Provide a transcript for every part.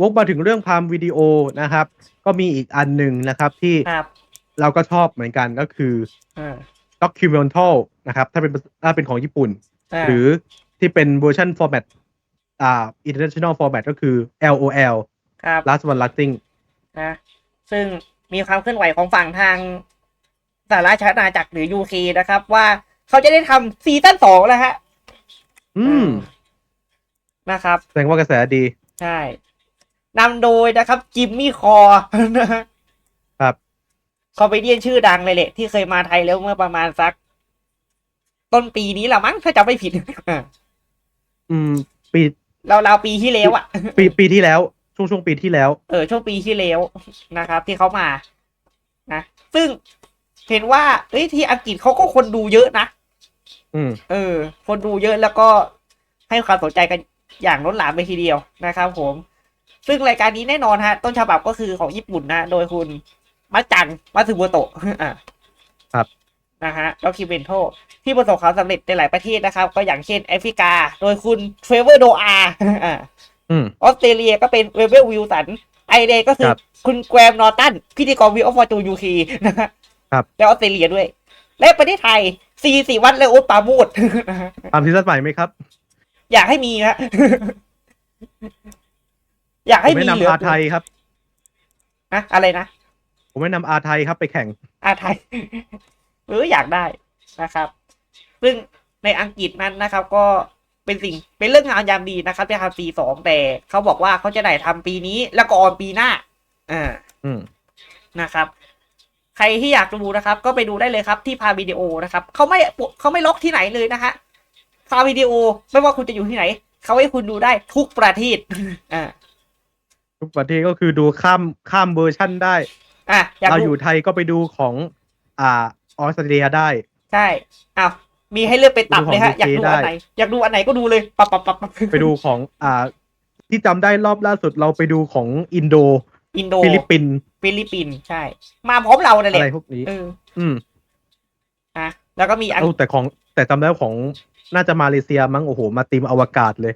วกมาถึงเรื่องพามวิดีโอนะครับ ก็มีอีกอันหนึ่งนะครับที่ครับเราก็ชอบเหมือนกันก็คืออ่า documental นะครับถ้าเป็นถ้าเป็นของญี่ปุ่นอ่าหรือที่เป็นเวอร์ชัน format อ่า international format ก็คือ LOL ครับ last one lasting นะซึ่งมีความเคลื่อนไหวของฝั่งทางสหราชอาณาจักรหรือยูเคนะครับ ว่าเขาจะได้ทำซีซั่นสองแล้วฮะอืมนะครับ แสดงว่ากระแสดี ใช่ นำโดยนะครับจิมมี่คอนะฮะครับคอมเมเดียนชื่อดังเลยแหละที่เคยมาไทยแล้วเมื่อประมาณสัก ต้นปีนี้แหละมั้งถ้าจำไม่ผิดอืม ปีเราเราวๆปีที่แล้วอะปีปีที่แล้ว ช่วงช่วงปีที่แล้ว เออช่วงปีที่แล้วนะครับ ที่เขามานะซึ่งเห็นว่าเอ้ยที่อังกฤษเขาก็คนดูเยอะนะอืม เออ คนดูเยอะแล้วก็ให้ความสนใจกันอย่างล้นหลามไปทีเดียวนะครับผม ซึ่งรายการนี้แน่นอนฮะ ต้นฉบับก็คือของญี่ปุ่นนะ โดยคุณมัจจังมัตสึโมโตะอะครับนะฮะด็อกิเมนโทที่ประสบความสำเร็จในหลายประเทศนะครับ ก็อย่างเช่นแอฟริกา โดยคุณเทรเวอร์โดอาอ่าอืมออสเตรเลียก็เป็นเวเวลวิลสัน ไอเดย์ก็คือครับคุณแกรมนอร์ตันพิธีกรวิวออฟฟอร์จูยูคีนะฮะครับแล้วออสเตรเลียด้วย และประเทศไทยซีสีวัดและโอ๊ตปราโมดนะฮะทำซีซั่นใหม่ไหมครับ อยากให้มีฮะ อยากผให้มมีแนะเหลืนำออาไทยครับนะอะไรนะ ผมแนะนำอาไทยครับไปแข่ง อาไทย หรืออยากได้นะครับ ซึ่งในอังกฤษนั้นนะครับ ก็เป็นสิ่งเป็นเรื่องงานยามดีนะครับที่ทำปีสองแต่เขาบอกว่าเขาจะได้ทำปีนี้แล้วก็ออนปีหน้าอ่า อืม นะครับ ใครที่อยากดูนะครับ ก็ไปดูได้เลยครับที่พาวิดีโอนะครับเขาไม่เขาไม่ล็อกที่ไหนเลยนะฮะพาวิดีโอไม่ว่าคุณจะอยู่ที่ไหนเขาให้คุณดูได้ทุกประเทศ อ่า ทุกประเทศก็คือดูข้ามข้ามเวอร์ชั่นได้ อะอยากเราอดูยู่ไทยก็ไปดูของ อ่าออสเตรเลียได้ ใช่อ้าวมีให้เลือกเป็นตับเลยฮะ ดูของอยากดู UK อันไหน อยากดูอันไหนก็ดูเลยปับปับปับปับไปดูของ อ่า ที่จำได้รอบล่าสุดเราไปดูของอินโด อินโดฟิลิปปินส์ฟิลิปปินส์ใช่ มาพร้อมเรานั่นแหอะละไรพวกนี้ เอออืมนะแล้วก็มีอันเอาแต่ของแต่จำได้ของน่าจะมาเลเซียมั้งโอ้โห มาตีมอวกาศเลย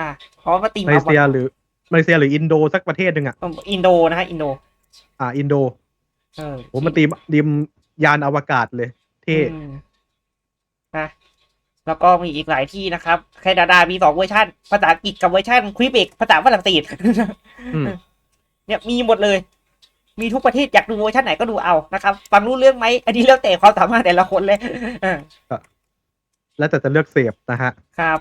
อะเพราะว่าตีมมาเลเซียหรือ มาเลเซียหรืออินโดสักประเทศหนึ่งอะอินโดนะฮะอินโด อ่า อินโดเออโหมาตีมตีมยานอวกาศเลยเท่อืมนะแล้วก็มีอีกหลายที่นะครับแคนาดามีสองเวอร์ชันภาษาอังกฤษกับเวอร์ชันควิเบกภาษาฝรั่งเศส อืมเนี่ยมีหมดเลย มีทุกประเทศอยากดูเวอร์ชันไหนก็ดูเอานะครับ ฟังรู้เรื่องไหมอันนี้แล้วแต่ความสามารถแต่ละคนเลยเออแล้วแต่จะเลือกเสพนะฮะ ครับ